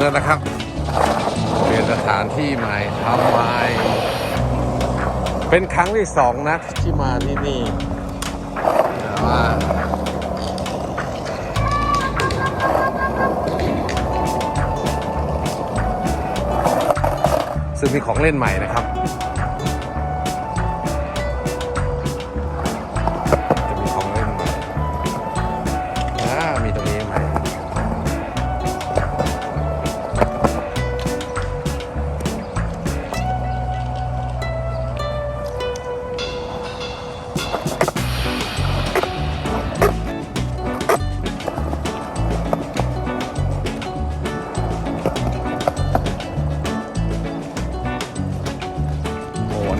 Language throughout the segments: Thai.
แล้วนะครับ เปลี่ยนสถานที่ใหม่ทำไมเป็นครั้งที่สองนะที่มาที่นี่แต่ว่าซึ่งมีของเล่นใหม่นะครับ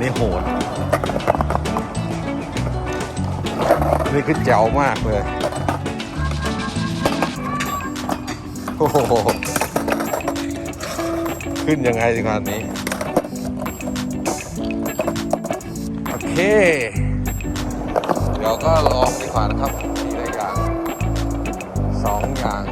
นี่โหด นี่คือแจ๋วมากเลย โอ้โห ขึ้นยังไงดีกว่านี้ โอเค เดี๋ยวก็ลองดีกว่านะครับทีละอย่างสองอย่าง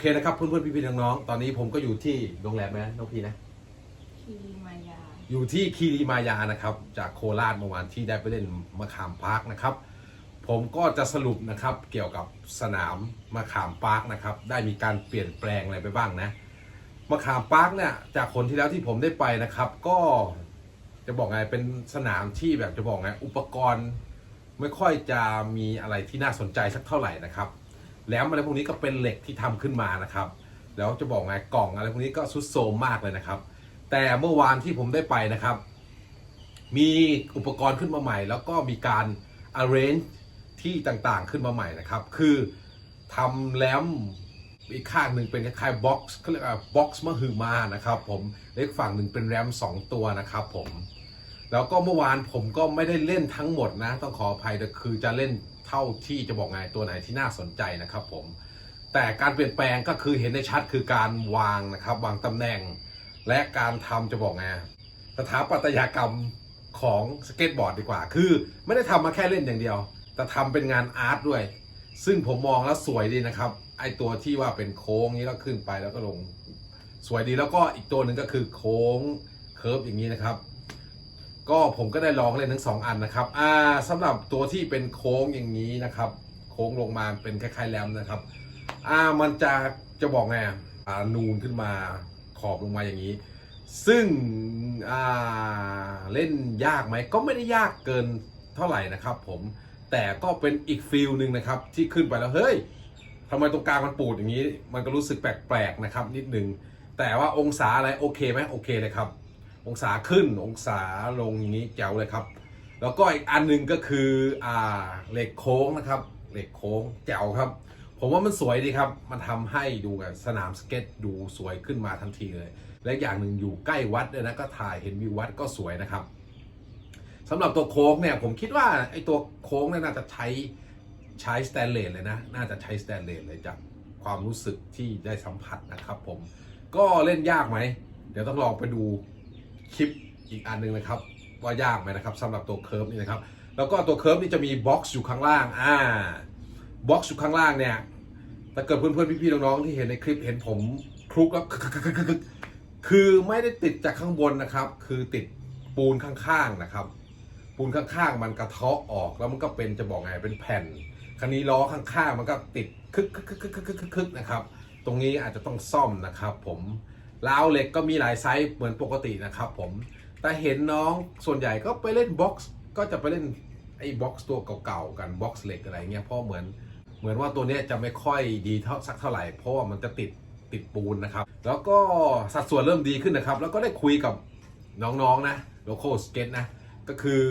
เคนะครับเพื่อนๆพี่ๆน้องๆตอนนี้ผมก็อยู่ที่โรงแรมนะน้องพีนะคีมายา อยู่ที่คีรีมายานะครับ จากโคราชเมื่อวานที่ได้ไปเล่นมะขามพาร์คนะครับ ผมก็จะสรุปนะครับเกี่ยวกับสนามมะขามพาร์คนะครับ ได้มีการเปลี่ยนแปลงอะไรไปบ้างนะมะขามพาร์คเนี่ยจากคนที่แล้วที่ผมได้ไปนะครับ ก็จะบอกไงเป็นสนามที่แบบจะบอกไงอุปกรณ์ไม่ค่อยจะมีอะไรที่น่าสนใจสักเท่าไหร่นะครับ แล้วอะไรพวกนี้ก็เป็นเหล็กที่ทำขึ้นมานะครับ แล้วจะบอกไงกล่องอะไรพวกนี้ก็สุดโทมมากเลยนะครับ แต่เมื่อวานที่ผมได้ไปนะครับ มีอุปกรณ์ขึ้นมาใหม่ แล้วก็มีการ arrange ที่ต่างๆขึ้นมาใหม่นะครับ คือทำแรมอีกข้างหนึ่งเป็นคล้ายๆบ็อกซ์เขาเรียกว่าบ็อกซ์มะฮือมานะครับ ผมเล็กฝั่งหนึ่งเป็นแรมสองตัวนะครับผมแล้วก็เมื่อวานผมก็ไม่ได้เล่นทั้งหมดนะ ต้องขออภัยแต่คือจะเล่น เท่าที่จะบอกไงตัวไหนที่น่าสนใจนะครับผมแต่การเปลี่ยนแปลงก็คือเห็นได้ชัดคือการวางนะครับ วางตำแหน่ง และการทำจะบอกไงสถาปัตยกรรมของสเก็ตบอร์ดดีกว่า คือไม่ได้ทำมาแค่เล่นอย่างเดียว แต่ทำเป็นงานอาร์ตด้วย ซึ่งผมมองแล้วสวยดีนะครับ ไอตัวที่ว่าเป็นโค้งนี้แล้วขึ้นไปแล้วก็ลง สวยดีแล้วก็อีกตัวหนึ่งก็คือโค้งเคิร์ฟอย่างนี้นะครับ ก็ผมก็ได้ลองเล่นทั้งสองอันนะครับอ่าสำหรับตัวที่เป็นโค้งอย่างนี้นะครับ โค้งลงมาเป็นคล้ายๆแรมนะครับอ่ามันจะจะบอกไงอ่านูนขึ้นมาขอบลงมาอย่างนี้ ซึ่งอ่าเล่นยากไหมก็ไม่ได้ยากเกินเท่าไหร่นะครับ ผมแต่ก็เป็นอีกฟิลหนึ่งนะครับ ที่ขึ้นไปแล้วเฮ้ยทำไมตรงกลางมันปูดอย่างนี้ มันก็รู้สึกแปลกๆนะครับ นิดนึงแต่ว่าองศาอะไรโอเคไหมโอเคเลยครับ องศาขึ้นองศาลงอย่างนี้แจ๋วเลยครับ แล้วก็อีกอันหนึงก็คืออ่าเหล็กโค้งนะครับเหล็กโค้งแจ๋วครับ ผมว่ามันสวยดีครับ มันทำให้ดูกับสนามสเก็ตดูสวยขึ้นมาทันทีเลย และอย่างหนึ่งอยู่ใกล้วัดด้วยนะก็ถ่ายเห็นวิววัดก็สวยนะครับสำหรับตัวโค้งเนี่ยผมคิดว่าไอ้ตัวโค้งเนี่ยน่าจะใช้ใช้สแตนเลสเลยนะ น่าจะใช้สแตนเลสเลยจากความรู้สึกที่ได้สัมผัสนะครับผม ก็เล่นยากไหม เดี๋ยวต้องลองไปดู คลิปอีกอันนึงนะครับ ว่ายากไหมนะครับสำหรับตัวเคิร์ฟนี่นะครับ แล้วก็ตัวเคิร์ฟนี่จะมีบ็อกซ์อยู่ข้างล่างอ่าบ็อกซ์อยู่ข้างล่างเนี่ยถ้าเกิดเพื่อนๆพี่ๆน้องๆที่เห็นในคลิปเห็นผมคลุกแล้วคือไม่ได้ติดจากข้างบนนะครับ คือติดปูนข้างๆนะครับ ปูนข้างๆ มันกระเทาะออกแล้วมันก็เป็นจะบอกไงเป็นแผ่นคันนี้ล้อข้างๆ มันก็ติดคึกคึกคึกคึกคึกคึกนะครับ ตรงนี้อาจจะต้องซ่อมนะครับ ผม ราวเหล็กก็มีหลายไซส์เหมือนปกตินะครับผมแต่เห็นน้องส่วนใหญ่ก็ไปเล่นบ็อกซ์ก็จะไปเล่นไอ้บ็อกซ์ตัวเก่าๆกันบ็อกซ์เหล็กอะไรเงี้ยเพราะเหมือนเหมือนว่าตัวนี้จะไม่ค่อยดีเท่าสักเท่าไหร่เพราะว่ามันจะติดติดปูนนะครับ แล้วก็สัดส่วนเริ่มดีขึ้นนะครับ แล้วก็ได้คุยกับน้องๆนะโลโก้สเก็ตนะ ก็คือ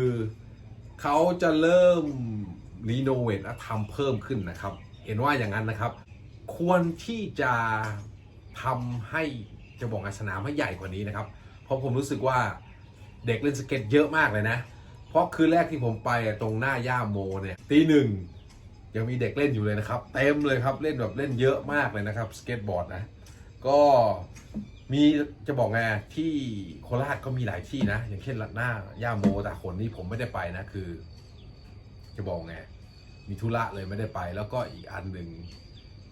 เขาจะเริ่มรีโนเวทและทำเพิ่มขึ้นนะครับ เห็นว่าอย่างนั้นนะครับ ควรที่จะทำให้ จะบอกไงสนามให้ใหญ่กว่านี้นะครับ เพราะผมรู้สึกว่าเด็กเล่นสเก็ตเยอะมากเลยนะ เพราะคืนแรกที่ผมไปตรงหน้าย่าโมเนี่ยตีหนึ่งยังมีเด็กเล่นอยู่เลยนะครับ เต็มเลยครับเล่นแบบเล่นเยอะมากเลยนะครับสเก็ตบอร์ดนะ ก็มีจะบอกไงที่โคราชก็มีหลายที่นะ อย่างเช่นหน้าย่าโมตาขนนี่ผมไม่ได้ไปนะคือ จะบอกไงมีธุระเลยไม่ได้ไป แล้วก็อีกอันหนึ่ง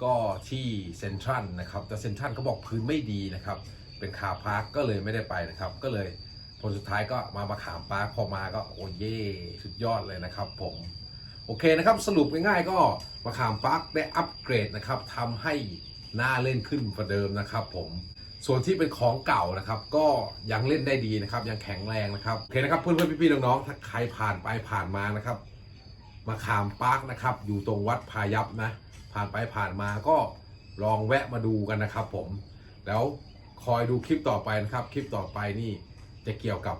ก็ที่เซ็นทรัลนะครับ แต่เซ็นทรัลเขาบอกพื้นไม่ดีนะครับ เป็นคาพาร์คก็เลยไม่ได้ไปนะครับ ก็เลยผลสุดท้ายก็มามาขามปาร์คพอมาก็โอ้เย่สุดยอดเลยนะครับผม โอเคนะครับสรุปง่ายๆก็มาขามปาร์คได้อัปเกรดนะครับทำให้หน่าเล่นขึ้นกว่าเดิมนะครับผมส่วนที่เป็นของเก่านะครับ ก็ยังเล่นได้ดีนะครับ ยังแข็งแรงนะครับโอเคนะครับเพื่อนๆพี่ๆน้องๆถ้าใครผ่านไปผ่านมานะครับ มาขามปาร์คนะครับ อยู่ตรงวัดพายัพนะ ผ่านไปผ่านมาก็ลองแวะมาดูกันนะครับผม แล้วคอยดูคลิปต่อไปนะครับ คลิปต่อไปนี่จะเกี่ยวกับ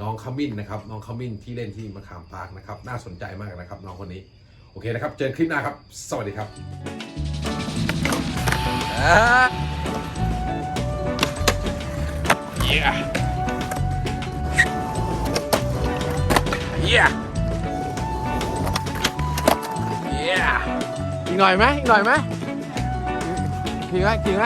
น้องขมิ้นนะครับ น้องขมิ้นที่เล่นที่มะขามปาร์คนะครับ น่าสนใจมากนะครับ น้องคนนี้ โอเคนะครับ เจอกันคลิปหน้าครับ สวัสดีครับ Yeah. Yeah. Yeah. อีกหน่อยไหมอีกหน่อยไหมกินไหมกินไหม